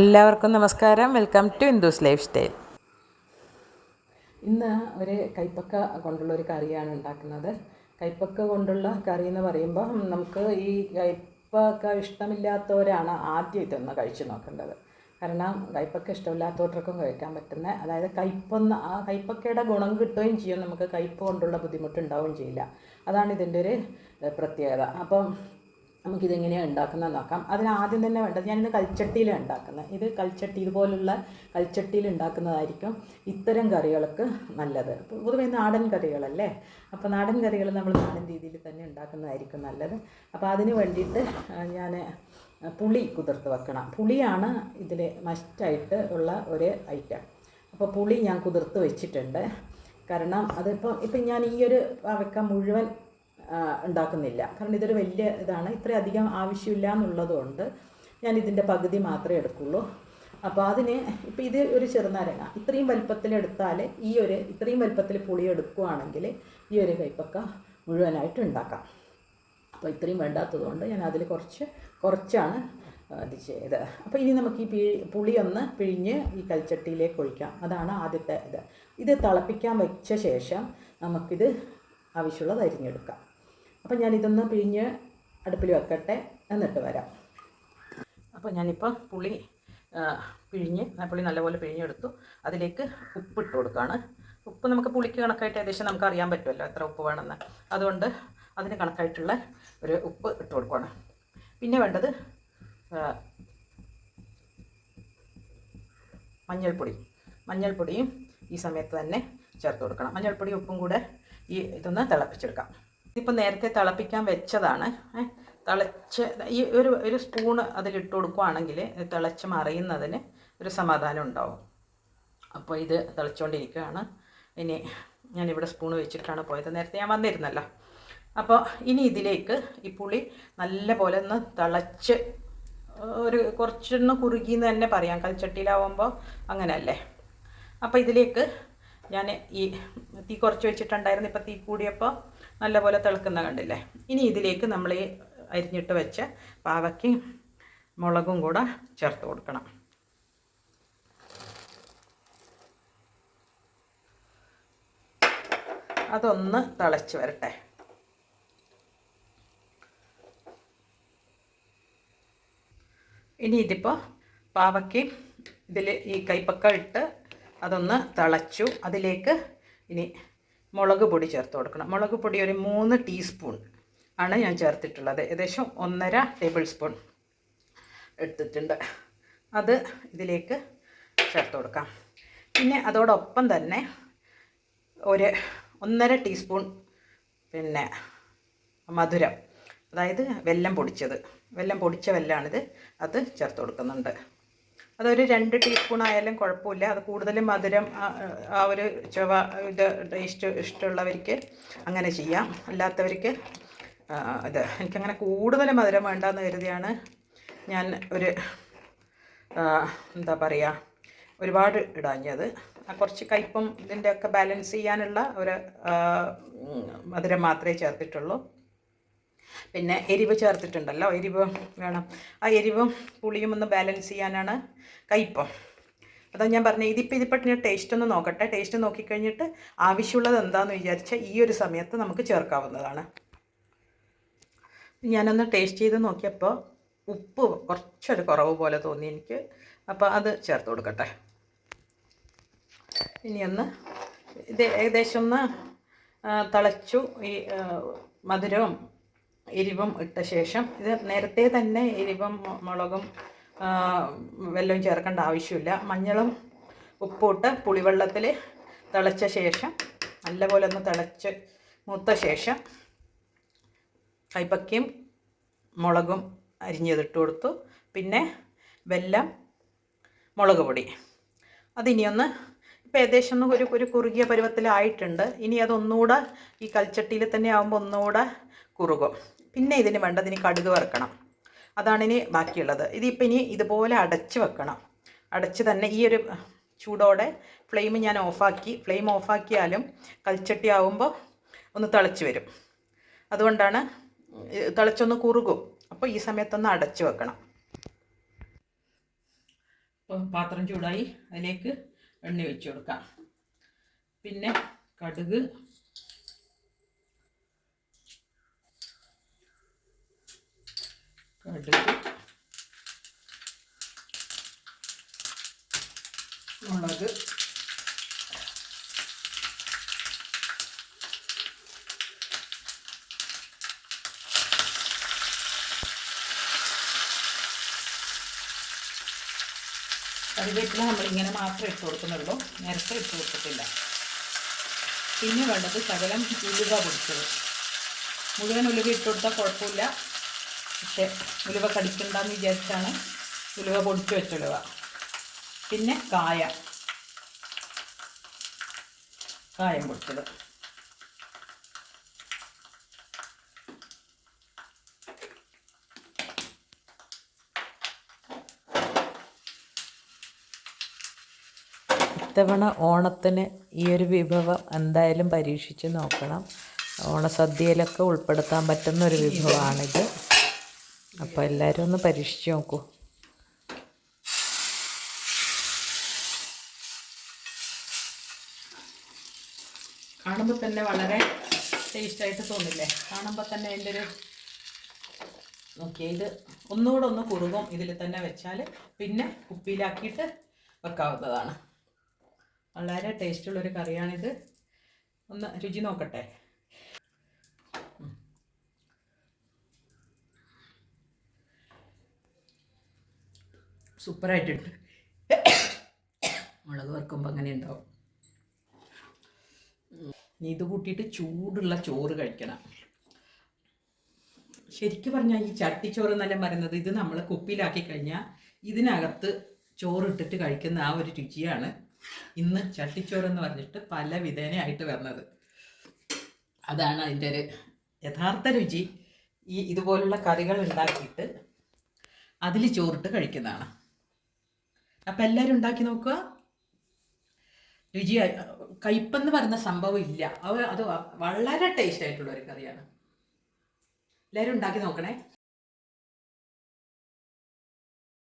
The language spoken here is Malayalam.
എല്ലാവർക്കും നമസ്കാരം. Welcome to Hindus life style ഇന്ന് ഒരു കൈപ്പക്ക കൊണ്ടുള്ള ഒരു കറിയാണ് ഉണ്ടാക്കുന്നത്. കൈപ്പക്ക കൊണ്ടുള്ള കറി എന്ന് പറയുമ്പോൾ നമുക്ക് ഈ കൈപ്പക്ക ഇഷ്ടമില്ലാത്തവരാണ് ആദ്യം ഇതൊന്ന് കഴിച്ചു നോക്കേണ്ടത്. കാരണം കൈപ്പക്ക ഇഷ്ടമില്ലാത്തവർക്കും കഴിക്കാൻ പറ്റുന്ന അതായത് കയ്പൊന്ന് ആ കൈപ്പക്കയുടെ ഗുണം കിട്ടുകയും ചെയ്യും. നമുക്ക് കയ്പ് കൊണ്ടുള്ള ബുദ്ധിമുട്ടുണ്ടാവുകയും ചെയ്യില്ല. അതാണ് ഇതിന്റെ ഒരു പ്രത്യേകത. അപ്പം നമുക്കിതെങ്ങനെയാണ് ഉണ്ടാക്കുന്നത് നോക്കാം അതിനാദ്യം തന്നെ വേണ്ടത് ഞാനിന്ന് കൽച്ചട്ടിയിലാണ് ഉണ്ടാക്കുന്നത്. ഇത് കൽച്ചട്ടി ഇതുപോലുള്ള കൽച്ചട്ടിയിൽ ഉണ്ടാക്കുന്നതായിരിക്കും ഇത്തരം കറികൾക്ക് നല്ലത്. പൊതുവേ നാടൻ കറികളല്ലേ? അപ്പോൾ നാടൻ കറികൾ നമ്മൾ നാടൻ രീതിയിൽ തന്നെ ഉണ്ടാക്കുന്നതായിരിക്കും നല്ലത്. അപ്പോൾ അതിന് വേണ്ടിയിട്ട് ഞാൻ പുളി കുതിർത്ത് വെക്കണം. പുളിയാണ് ഇതിൽ മസ്റ്റായിട്ട് ഉള്ള ഒരു ഐറ്റം. അപ്പോൾ പുളി ഞാൻ കുതിർത്ത് വെച്ചിട്ടുണ്ട്. കാരണം അതിപ്പോൾ ഇപ്പം ഞാൻ ഈ ഒരു അവക്ക മുഴുവൻ ഉണ്ടാക്കുന്നില്ല. കാരണം ഇതൊരു വലിയ ഇതാണ്. ഇത്രയധികം ആവശ്യമില്ല എന്നുള്ളതുകൊണ്ട് ഞാൻ ഇതിന്റെ പകുതി മാത്രമേ എടുക്കുള്ളൂ. അപ്പോൾ അതിന് ഇപ്പോൾ ഇത് ഒരു ചെറുനാരങ്ങ. ഇത്രയും വലിപ്പത്തിൽ എടുത്താൽ ഈ ഒരു ഇത്രയും വലുപ്പത്തിൽ പുളി എടുക്കുകയാണെങ്കിൽ ഈ ഒരു കൈപ്പക്ക മുഴുവനായിട്ട് ഉണ്ടാക്കാം. അപ്പോൾ ഇത്രയും വേണ്ടാത്തതുകൊണ്ട് ഞാൻ അതിൽ കുറച്ച് കുറച്ചാണ് ഇത് ചെയ്ത് അപ്പോൾ ഇനി നമുക്ക് ഈ പിഴി ഒന്ന് പിഴിഞ്ഞ് ഈ കൽച്ചട്ടിയിലേക്ക് ഒഴിക്കാം. അതാണ് ആദ്യത്തെ ഇത്. ഇത് തിളപ്പിക്കാൻ വെച്ച ശേഷം നമുക്കിത് ആവശ്യമുള്ളത് അരിഞ്ഞെടുക്കാം. അപ്പോൾ ഞാൻ ഇതൊന്ന് പിഴിഞ്ഞ് അടുപ്പിൽ വെക്കട്ടെ. എന്നിട്ട് വരാം. അപ്പോൾ ഞാനിപ്പോൾ പുളി പിഴിഞ്ഞ് പുളി നല്ലപോലെ പിഴിഞ്ഞെടുത്തു. അതിലേക്ക് ഉപ്പ് ഉപ്പിട്ട് കൊടുക്കുകയാണ് ഉപ്പ് നമുക്ക് പുളിക്ക് കണക്കായിട്ട് ഏകദേശം നമുക്ക് അറിയാൻ പറ്റുമല്ലോ എത്ര ഉപ്പ് വേണമെന്ന്. അതുകൊണ്ട് അതിന് കണക്കായിട്ടുള്ള ഒരു ഉപ്പ് ഇട്ട് കൊടുക്കുകയാണ് പിന്നെ വേണ്ടത് മഞ്ഞൾപ്പൊടി. മഞ്ഞൾപ്പൊടിയും ഈ സമയത്ത് തന്നെ ചേർത്ത് കൊടുക്കണം. മഞ്ഞൾപ്പൊടി ഉപ്പും കൂടെ ഈ ഇതൊന്ന് തിളപ്പിച്ചെടുക്കാം. ഇതിപ്പോൾ നേരത്തെ തിളപ്പിക്കാൻ വെച്ചതാണ്. തിളച്ച് ഈ ഒരു ഒരു സ്പൂണ് അതിലിട്ട് കൊടുക്കുകയാണെങ്കിൽ തിളച്ച് മറിയുന്നതിന് ഒരു സമാധാനം ഉണ്ടാവും. അപ്പോൾ ഇത് തിളച്ചുകൊണ്ടിരിക്കുകയാണ് ഇനി ഞാനിവിടെ സ്പൂൺ വെച്ചിട്ടാണ് പോയത്. നേരത്തെ ഞാൻ വന്നിരുന്നല്ലോ. അപ്പോൾ ഇനി ഇതിലേക്ക് ഈ പുളി നല്ല പോലെ ഒന്ന് തിളച്ച് ഒരു കുറച്ചൊന്ന് കുറുകിയെന്ന് തന്നെ പറയാം. കൽച്ചട്ടിയിലാവുമ്പോൾ അങ്ങനെയല്ലേ അപ്പോൾ ഇതിലേക്ക് ഞാൻ ഈ തീ കുറച്ച് വെച്ചിട്ടുണ്ടായിരുന്നു. ഇപ്പോൾ തീ കൂടിയപ്പോൾ നല്ലപോലെ തിളക്കുന്ന കണ്ടില്ലേ? ഇനി ഇതിലേക്ക് നമ്മൾ ഈ അരിഞ്ഞിട്ട് വെച്ച പാവയ്ക്കും മുളകും കൂടെ ചേർത്ത് കൊടുക്കണം. അതൊന്ന് തിളച്ച് വരട്ടെ. ഇനി ഇതിപ്പോൾ പാവയ്ക്ക് ഇതിൽ ഈ കൈപ്പക്ക ഇട്ട് അതൊന്ന് തിളച്ചു. അതിലേക്ക് ഇനി മുളക് പൊടി ചേർത്ത് കൊടുക്കണം. മുളക് പൊടി ഒരു മൂന്ന് ടീസ്പൂൺ ആണ് ഞാൻ ചേർത്തിട്ടുള്ളത്. ഏകദേശം ഒന്നര ടേബിൾ സ്പൂൺ എടുത്തിട്ടുണ്ട്. അത് ഇതിലേക്ക് ചേർത്ത് കൊടുക്കാം. പിന്നെ അതോടൊപ്പം തന്നെ ഒരു ഒന്നര ടീസ്പൂൺ പിന്നെ മധുരം. അതായത് വെല്ലം പൊടിച്ചത്. വെല്ലം പൊടിച്ച വെല്ലാണിത് അത് ചേർത്ത് കൊടുക്കുന്നുണ്ട്. അതൊരു രണ്ട് ടീസ്പൂൺ ആയാലും കുഴപ്പമില്ല. അത് കൂടുതലും മധുരം ആ, ഒരു ചുവ ഇത് ടേസ്റ്റ് ഇഷ്ടമുള്ളവർക്ക് അങ്ങനെ ചെയ്യാം. അല്ലാത്തവർക്ക് ഇത് എനിക്കങ്ങനെ കൂടുതൽ മധുരം വേണ്ടെന്ന് കരുതിയാണ് ഞാൻ ഒരു എന്താ പറയുക ഒരുപാട് ഇടാഞ്ഞത്. കുറച്ച് കയ്പും ഇതിന്റെയൊക്കെ ബാലൻസ് ചെയ്യാനുള്ള ഒരു മധുരം മാത്രമേ ചേർത്തിട്ടുള്ളൂ. പിന്നെ എരിവ് ചേർത്തിട്ടുണ്ടല്ലോ എരിവ് വേണം. ആ എരിവും പുളിയും ഒന്ന് ബാലൻസ് ചെയ്യാനാണ് കയ്പ്പം അതാ ഞാൻ പറഞ്ഞത് ഇതിപ്പോൾ ഇതിപ്പോൾ ഞാൻ ടേസ്റ്റ് ഒന്ന് നോക്കട്ടെ. ടേസ്റ്റ് നോക്കിക്കഴിഞ്ഞിട്ട് ആവശ്യമുള്ളത് എന്താണെന്ന് വിചാരിച്ചാൽ ഈ ഒരു സമയത്ത് നമുക്ക് ചേർക്കാവുന്നതാണ്. ഞാനൊന്ന് ടേസ്റ്റ് ചെയ്ത് നോക്കിയപ്പോൾ ഉപ്പ് കുറച്ചൊരു കുറവ് പോലെ തോന്നി എനിക്ക്. അപ്പോൾ അത് ചേർത്ത് കൊടുക്കട്ടെ. ഇനിയൊന്ന് ഇത് ഏകദേശം ഒന്ന് തിളച്ചു ഈ മധുരവും എരിവും ഇട്ട ശേഷം ഇത് നേരത്തെ തന്നെ എരിവും മുളകും വെല്ലവും ചേർക്കേണ്ട ആവശ്യമില്ല. മഞ്ഞളും ഉപ്പുമിട്ട് പുളിവെള്ളത്തിൽ തിളച്ച ശേഷം നല്ലപോലെ ഒന്ന് തിളച്ച് മൂത്ത ശേഷം കൈപ്പക്കയും മുളകും അരിഞ്ഞതിട്ട് കൊടുത്തു. പിന്നെ വെല്ലം മുളക് പൊടി. അതിനിയൊന്ന് ഇപ്പോൾ ഏകദേശം ഒന്ന് ഒരു ഒരു കുറുകിയ പരുവത്തിലായിട്ടുണ്ട്. ഇനി അതൊന്നുകൂടെ ഈ കൽച്ചട്ടിയിൽ തന്നെ ആകുമ്പോൾ ഒന്നുകൂടെ കുറുകും. പിന്നെ ഇതിന് വേണ്ടത് ഇനി കടുക് വറുക്കണം. അതാണ് ഇനി ബാക്കിയുള്ളത്. ഇതിപ്പോൾ ഇനി ഇതുപോലെ അടച്ച് വെക്കണം. അടച്ച് തന്നെ ഈ ഒരു ചൂടോടെ ഫ്ലെയിം ഞാൻ ഓഫാക്കി. ഫ്ലെയിം ഓഫാക്കിയാലും കൽച്ചട്ടി ആവുമ്പോൾ ഒന്ന് തിളച്ച് വരും. അതുകൊണ്ടാണ് തിളച്ചൊന്ന് കുറുകും. അപ്പോൾ ഈ സമയത്തൊന്ന് അടച്ച് വെക്കണം. പാത്രം ചൂടായി. അതിലേക്ക് എണ്ണ വെച്ച് കൊടുക്കാം. പിന്നെ കടുക്. കടുക്. മുളക്. കറിവേപ്പില നമ്മളിങ്ങനെ മാത്രമേ ഇട്ട് കൊടുക്കുന്നുള്ളൂ. നേരത്തെ ഇട്ട് കൊടുത്തിട്ടില്ല. പിന്നെ വേണ്ടത് ശകലം ഉലുവ പൊടിച്ചത്. മുഴുവൻ ഉലുവ ഇട്ട് കൊടുത്താൽ കുഴപ്പമില്ല. പക്ഷേ ഉലുവ കടിക്കണ്ടെന്ന് വിചാരിച്ചാണ് ഉലുവ പൊടിച്ച് വെച്ചുലുവ പിന്നെ കായ. കായം പൊടിച്ചത്. ഇത്തവണ ഓണത്തിന് ഈ ഒരു വിഭവം എന്തായാലും പരീക്ഷിച്ച് നോക്കണം. ഓണസദ്യയിലൊക്കെ ഉൾപ്പെടുത്താൻ പറ്റുന്ന ഒരു വിഭവമാണിത്. അപ്പോൾ എല്ലാവരും ഒന്ന് പരീക്ഷിച്ച് നോക്കൂ. കാണുമ്പോൾ തന്നെ വളരെ ടേസ്റ്റായിട്ട് തോന്നില്ലേ? കാണുമ്പോൾ തന്നെ അതിന്റെ ഒരു നോക്കിയേ ഇത് ഒന്നുകൂടെ ഒന്ന് കുറുകും ഇതിൽ തന്നെ വെച്ചാൽ പിന്നെ കുപ്പിയിലാക്കിയിട്ട് വെക്കാവുന്നതാണ്. വളരെ ടേസ്റ്റുള്ളൊരു കറിയാണിത്. ഒന്ന് രുചി നോക്കട്ടെ. സൂപ്പറായിട്ടുണ്ട് മുളക് വറുക്കുമ്പോൾ അങ്ങനെ ഉണ്ടാവും. ഇത് കൂട്ടിയിട്ട് ചൂടുള്ള ചോറ് കഴിക്കണം. ശരിക്കും പറഞ്ഞാൽ ഈ ചട്ടിച്ചോറ് എന്നെല്ലാം പറയുന്നത്? ഇത് നമ്മൾ കുപ്പിയിലാക്കി കഴിഞ്ഞാൽ ഇതിനകത്ത് ചോറ് ഇട്ടിട്ട് കഴിക്കുന്ന ആ ഒരു രുചിയാണ്. ഇന്ന് ചട്ടിച്ചോറ് എന്ന് പറഞ്ഞിട്ട് പല വിധേനയായിട്ട് വരുന്നത് അതാണ് അതിന്റെ ഒരു യഥാർത്ഥ രുചി. ഈ ഇതുപോലുള്ള കറികൾ ഉണ്ടാക്കിയിട്ട് അതിൽ ചോറിട്ട് കഴിക്കുന്നതാണ്. അപ്പം എല്ലാവരും ഉണ്ടാക്കി നോക്കുക. രുചി കയ്പെന്ന് പറയുന്ന സംഭവം ഇല്ല. അത് വളരെ ടേസ്റ്റ് ആയിട്ടുള്ള ഒരു കറിയാണ്. എല്ലാവരും ഉണ്ടാക്കി നോക്കണേ.